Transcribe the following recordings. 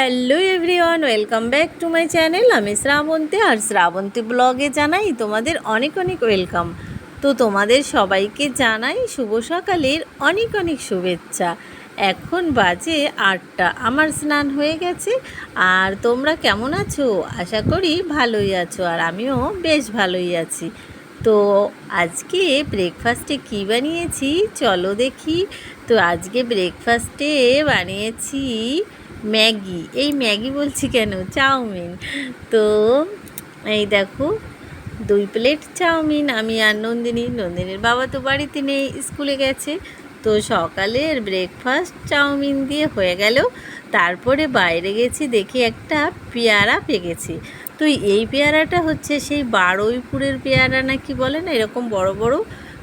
Hello everyone, welcome back to my channel. আমি শ্রাবন্তী আর শ্রাবন্তী ব্লগে জানাই তোমাদের অনেক অনেক ওয়েলকাম। তো তোমাদের সবাইকে জানাই শুভ সকালের অনেক অনেক শুভেচ্ছা। এখন বাজে আটটা, আমার স্নান হয়ে গেছে। আর তোমরা কেমন আছো? আশা করি ভালোই আছো, আর আমিও বেশ ভালোই আছি। তো আজকে ব্রেকফাস্টে কী বানিয়েছি? চলো দেখি। তো আজকে ব্রেকফাস্টে বানিয়েছি ম্যাগি। এই ম্যাগি বলছি কেন? চাউমিন। তো এই দেখো, দুই প্লেট চাউমিন। আমি আর নন্দিনী, নন্দিনীর বাবা তো বাড়িতে নেই, স্কুলে গেছে। তো সকালের ব্রেকফাস্ট চাউমিন দিয়ে হয়ে গেল। তারপরে বাইরে গেছি, দেখি একটা পেয়ারা পেকেছি। তো এই পেয়ারাটা হচ্ছে সেই বারুইপুরের পেয়ারা নাকি বলে না, এরকম বড় বড়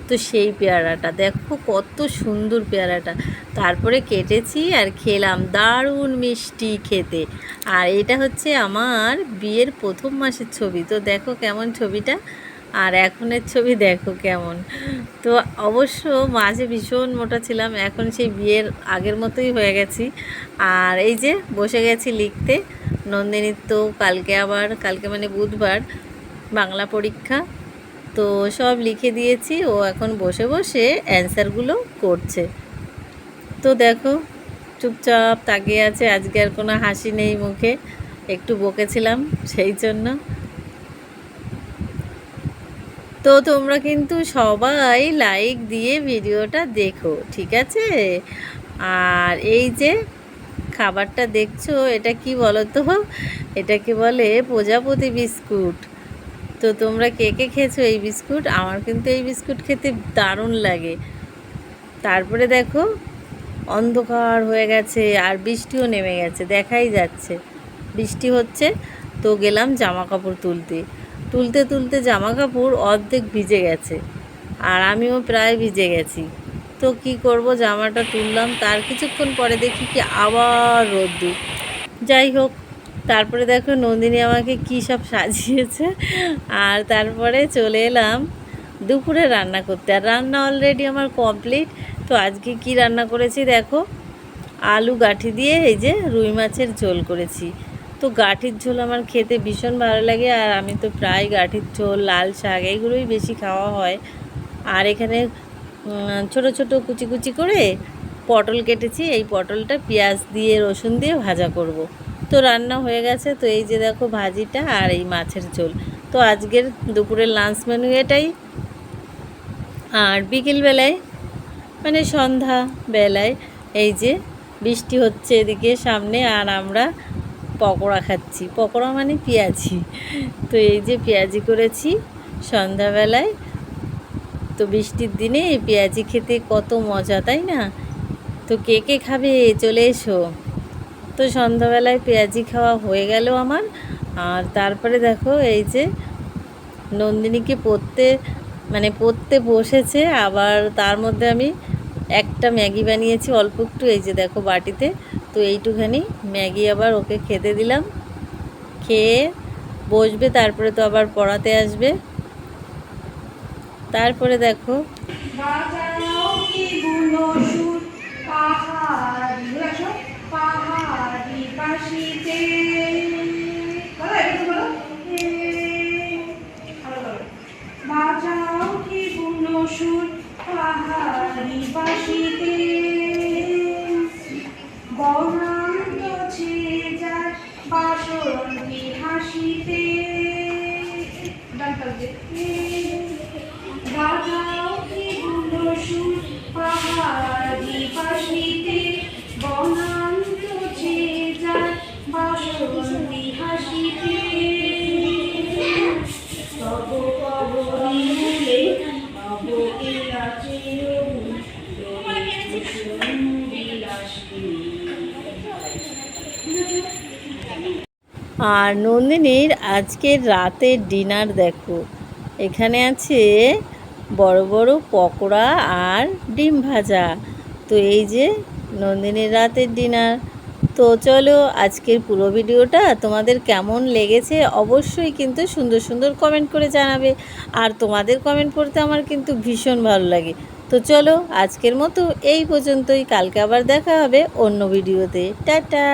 তো সেই পেয়ারাটা। দেখো কত সুন্দর পেয়ারাটা। তারপরে কেটেছি আর খেলাম দারুণ মিষ্টি খেতে। আর এটা হচ্ছে আমার বিয়ের প্রথম মাসের ছবি। তো দেখো কেমন ছবিটা। আর এখনের ছবি দেখো কেমন। তো অবশ্য মাঝে ভীষণ মোটা ছিলাম। এখন সেই বিয়ের আগের মতোই হয়ে গেছি। আর এই যে বসে গেছি লিখতে। নন্দিনীর কালকে আবার, কালকে মানে বুধবার বাংলা পরীক্ষা। তো সব লিখে দিয়েছি, ও এখন বসে বসে অ্যান্সারগুলো করছে। তো দেখো, চুপচাপ তাকিয়ে আছে, আজকে আর কোনো হাসি নেই মুখে, একটু বকেছিলাম সেই জন্য। তো তোমরা কিন্তু সবাই লাইক দিয়ে ভিডিওটা দেখো, ঠিক আছে? আর এই যে খাবারটা দেখছ, এটা কি বলো তো এটাকে বলে? প্রজাপতি বিস্কুট। তো তোমরা কে কে খেয়েছো এই বিস্কুট? আমার কিন্তু এই বিস্কুট খেতে দারুণ লাগে। তারপরে দেখো, অন্ধকার হয়ে গেছে আর বৃষ্টিও নেমে গেছে, দেখাই যাচ্ছে। বৃষ্টি হচ্ছে, তো গেলাম জামা কাপড় তুলতে। তুলতে তুলতে জামা কাপড় অর্ধেক ভিজে গেছে আর আমিও প্রায় ভিজে গেছি। তো কি করব, জামাটা তুললাম, তার কিছুক্ষণ পরে দেখি কি আবার রোদ্দুর। যাই হোক তারপরে দেখো নন্দিনী আমাকে কী সব সাজিয়েছে। আর তারপরে চলে এলাম দুপুরে রান্না করতে। আর রান্না অলরেডি আমার কমপ্লিট তো আজকে কি রান্না করেছি দেখো? আলু গাঠি দিয়ে এই যে রুই মাছের ঝোল করেছি। তো গাঠির ঝোল আমার খেতে ভীষণ ভালো লাগে। আর আমি তো প্রায় গাঠির ঝোল, লাল শাক এইগুলোই বেশি খাওয়া হয়। আর এখানে ছোট ছোট কুচি কুচি করে পটল কেটেছি। এই পটলটা পেঁয়াজ দিয়ে, রসুন দিয়ে ভাজা করব। তো রান্না হয়ে গেছে, তো এই যে দেখো ভাজিটা আর এই মাছের ঝোল। তো আজকের দুপুরের লাঞ্চ মেনু এটাই। আর বিকেলবেলায় মানে সন্ধ্যা বেলায় এই যে বৃষ্টি হচ্ছে এদিকে সামনে আর আমরা পকোড়া খাচ্ছি। পকোড়া মানে পেঁয়াজি। তো এই যে পেঁয়াজি করেছি সন্ধ্যাবেলায় তো বৃষ্টির দিনে পেঁয়াজি খেতে কত মজা, তাই না? তো কে কে খাবে? চলে এসো। তো সন্ধ্যাবেলায় পেঁয়াজি খাওয়া হয়ে গেল আমার। আর তারপরে দেখো এই যে নন্দিনীকে পড়তে মানে পড়তে বসেছে, আবার তার মধ্যে আমি একটা ম্যাগি বানিয়েছি, অল্প একটু, এই যে দেখো বাটিতে। তো এইটুখানি ম্যাগি আবার ওকে খেতে দিলাম। খেয়ে বসবে, তারপরে তো আবার পড়াতে আসবে। তারপরে দেখো বনান্ত ছেয়ে যায় বাসন্তী হাসিতে গান গাইতে। আর নন্দিনীর আজকের রাতের ডিনার দেখো। এখানে আছে বড় বড় পকোড়া আর ডিম ভাজা। তো এই যে নন্দিনীর রাতের ডিনার। তো চলো আজকের পুরো ভিডিওটা তোমাদের কেমন লেগেছে অবশ্যই কিন্তু সুন্দর সুন্দর কমেন্ট করে জানাবে। আর তোমাদের কমেন্ট পড়তে আমার কিন্তু ভীষণ ভালো লাগে। তো চলো আজকের মতো এই পর্যন্তই। কালকে আবার দেখা হবে অন্য ভিডিওতে। টাটা!